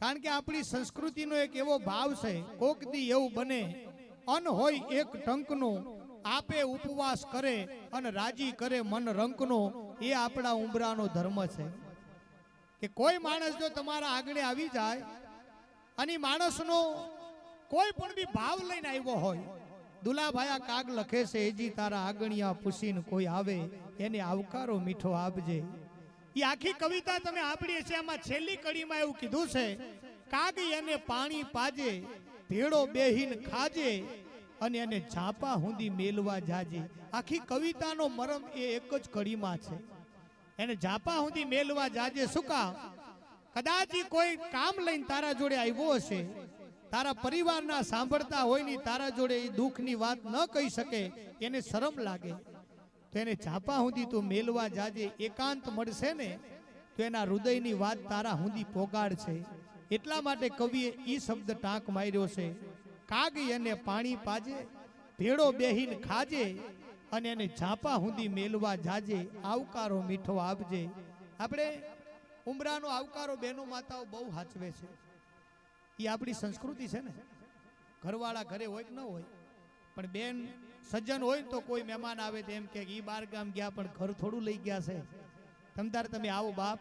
કારણ કે આપણી સંસ્કૃતિનો એક એવો ભાવ છે, કોક દી એવું બને, અન હોય એક ટંકનો આપે ઉપવાસ કરે અને રાજી કરે મન રંકનો, એ આપણા ઉંબરાનો ધર્મ છે. કે કોઈ માણસ જો તમારા આગળ આવી જાય, અને માણસનો કોઈ પણ બી ભાવ લઈને આવ્યો હોય, દુલાભાયા કાગ લખે છે, એજી તારા આગણિયા પૂછીને કોઈ આવે, એને આવકારો મીઠો આપજે. એ આખી કવિતા તમે આપણી છે આમાં છેલ્લી કડીમાં એવું કીધું છે, કાગી એને પાણી પાજે, ભેળો બેહીન ખાજે અને એને ઝાપા હુંદી મેલવા જાજે. આખી કવિતાનો મરમ એ એક જ કડીમાં છે. એને ઝાપા હુંદી મેલવા જાજે સુકા કદાચ કોઈ કામ લઈને તારા જોડે આવ્યો હશે. તારા પરિવારના સાંભળતા હોયની તારા જોડે એ દુઃખની વાત ન કહી શકે, એને શરમ લાગે. તો એને ઝાપા સુધી તું મેલવા જાજે એકાંત મળશે ને? તો એના હૃદયની વાત તારા સુધી પોગાડ છે. એટલા માટે કવિએ ઈ શબ્દ ટાંક માર્યો છે. કાગ એને પાણી પાજે, ભેળો બેહીન ખાજે અને એને ઝાપા સુધી મેલવા જાજે, આવકારો મીઠો આપજે. આપણે ઉમરાનો આવકારો બહેનો માતાઓ બહુ હાચવે છે. એ આપણી સંસ્કૃતિ છે ને? ઘરવાળા ઘરે હોય કે ન હોય. પણ બેન સજ્જન હોય તો કોઈ મહેમાન આવે તો એમ કે ઈ બાર ગામ ગયા પણ ઘર થોડું લઈ ગયા છે. તમતાર તમે આવો બાપ.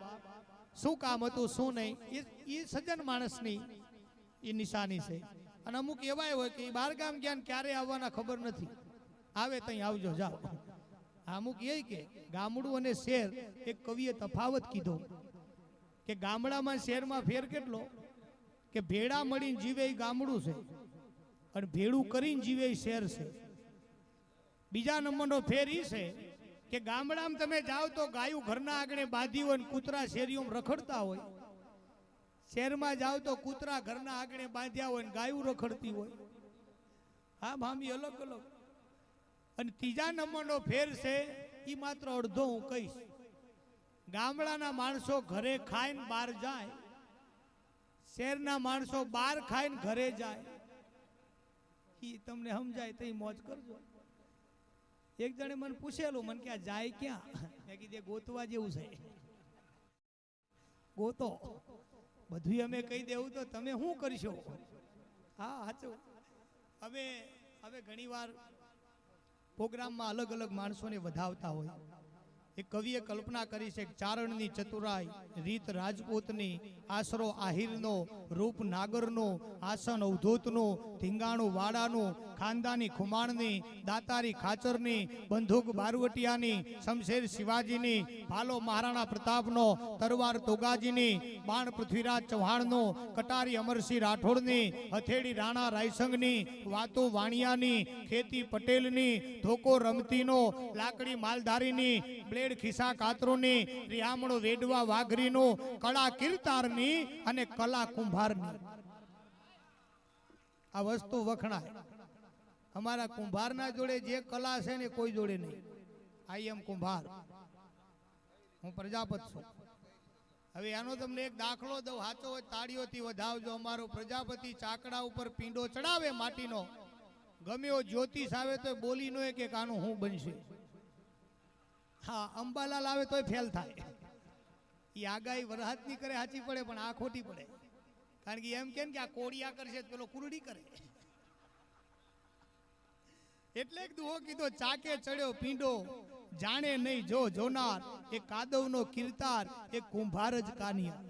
શું કામ હતું, શું નહીં? એ સજ્જન માણસની એ નિશાની છે. અને અમુક એવાય હોય કે એ બાર ગામ ગયા ક્યારે આવવાના ખબર નથી. આવે તઈ આવજો, જાઓ. અમુક એ કે ગામડું અને શહેર એક કવિએ તફાવત કીધો કે ગામડામાં શહેરમાં ફેર કેટલો? કે ભેડા મળીને જીવે એ ગામડું છે. અને ભેડું કરીને જીવે એ શહેર છે. બીજા નંબરનો ફેર એ છે કે ગામડામાં તમે જાઓ તો ગાયું ઘરના આગળ બાંધી હોય ને કૂતરા શેરીઓમાં રખડતા હોય. શહેરમાં જાઓ તો કૂતરા ઘરના આગળ બાંધ્યા હોય ને ગાયું રખડતી હોય. હા મામી અલગ અલગ. અને ત્રીજા નંબરનો ફેર છે એ માત્ર અડધો હું કહીશ. ગામડાના માણસો ઘરે ખાઈને બહાર જાય. શહેરના માણસો બહાર ખાઈને ઘરે જાય. એ તમને સમજાય તો મોજ કરજો. એક જણે મને પૂછેલું, મને કે જાય ક્યાં? મેં કીધું ગોતવા જેવું છે. ગોતો. બધું અમે કહી દેવું તો તમે શું કરશો? હા, સાચું. હવે હવે ઘણીવાર પ્રોગ્રામમાં અલગ અલગ માણસોને વધાવતા હોય. કવિએ કલ્પના કરી છે ચારણની ચતુરાઈ, રીત રાજપૂતની, આશરો આહિરનો, રૂપ નાગરનો, આસન અવધૂતનો ધીંગાણું વાડાનું, ખાનદાની ખુમાણની, દાતારી ખાચરની, બંદૂક બારવટિયાની, શમશેર શિવાજીની, ભાલો મહારાણા પ્રતાપનો, તરવાર તોગાજીની, બાણ પૃથ્વીરાજ ચૌહાણનો, કટારી અમરસિંહ રાઠોડની, હથેળી રાણા રાયસંગની, વાતો વાણિયાની, ખેતી પટેલની, ધોકો રમતીનો, લાકડી માલધારીની, બ્લેડ ખિસ્સા કાતરોની રિયામણો વેડવા વાઘરીનો, કળા કિરતારની અને કલા કુંભારની. આ વસ્તુ વખણાય. અમારા કુંભારના જોડે જે કલા છે ને કોઈ જોડે નહીં. આઈ એમ કુંભાર. હું પ્રજાપત છું. હવે એનો તમને એક દાખલો દઉં. સાચો તાળીઓથી વધાવજો. અમારો પ્રજાપતિ ચાકડા ઉપર પીંડો ચડાવે માટીનો. ગમ્યો જ્યોતિષ આવે તો બોલી નો કે આનું હું બનશે. હા, અંબાલાલ આવે તોય ફેલ થાય. એ આગાહી વરહાદની કરે સાચી પડે, પણ આ ખોટી પડે. કારણ કે એમ કે આ કોડિયા કરશે પેલો કુરડી કરે. એટલે દુહો કીધો, ચાકે ચડ્યો પીંડો, જાણે નહીં જો જોનાર. એ કાદવનો કિરતાર, એ કુંભાર જ કાનિયા.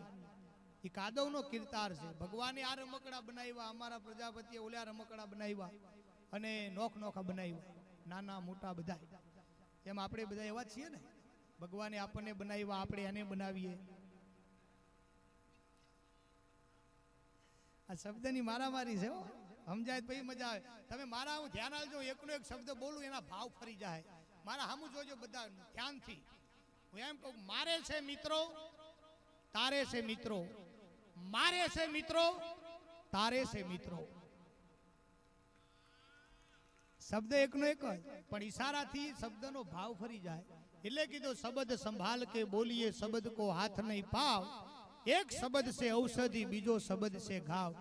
એ કાદવનો કિરતાર છે. ભગવાને આ રમકડા બનાવ્યા, અમારા પ્રજાપતિએ ઓલ્યા રમકડા બનાવ્યા અને નોખ નોખા બનાવ્યા. નાના મોટા બધા એમ આપણે બધા એવા છીએ ને? ભગવાને આપણને બનાવ્યા, આપણે એને બનાવીએ. આ શબ્દની મારામારી છે સમજાય પછી મજા આવે. તમે મારા હું ધ્યાન આલજો એકનો એક શબ્દ બોલું, એના ભાવ ફરી જાય. મારા સામું જોજો બધા ધ્યાનથી. હું એમ કહું, મારે છે મિત્રો, તારે છે મિત્રો. મારે છે મિત્રો, તારે છે મિત્રો. શબ્દ એકનો એક જ, પણ ઈશારાથી શબ્દનો ભાવ ફરી જાય. એટલે કીધું શબ્દ સંભાળ કે બોલીએ, શબ્દ કો હાથ નહીં પાવ, એક શબ્દ છે ઔષધિ, બીજો શબ્દ છે ઘાવ.